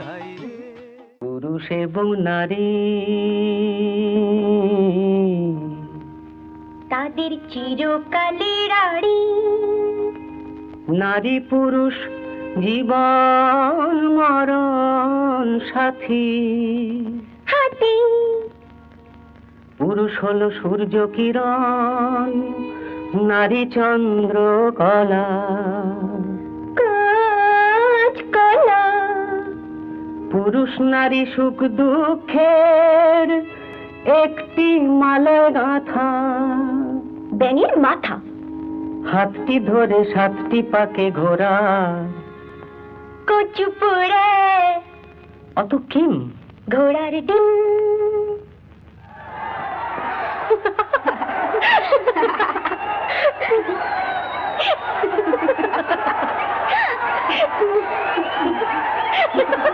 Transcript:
রে পুরুষ এবং নারী। তাদের চিরকালের আড়ি। নারী পুরুষ জীবন মরণ সাথী। হাতি। পুরুষ হলো সূর্য কিরণ নারী চন্দ্র কলা। পুরুষ নারী সুখ দুঃখের একটি মালা গাথা ব্যাঙের মাথা। হাতটি ধরে সাতটি পাকে ঘোরা। কচু পোড়ে অত কিম ঘোড়ার ডিম।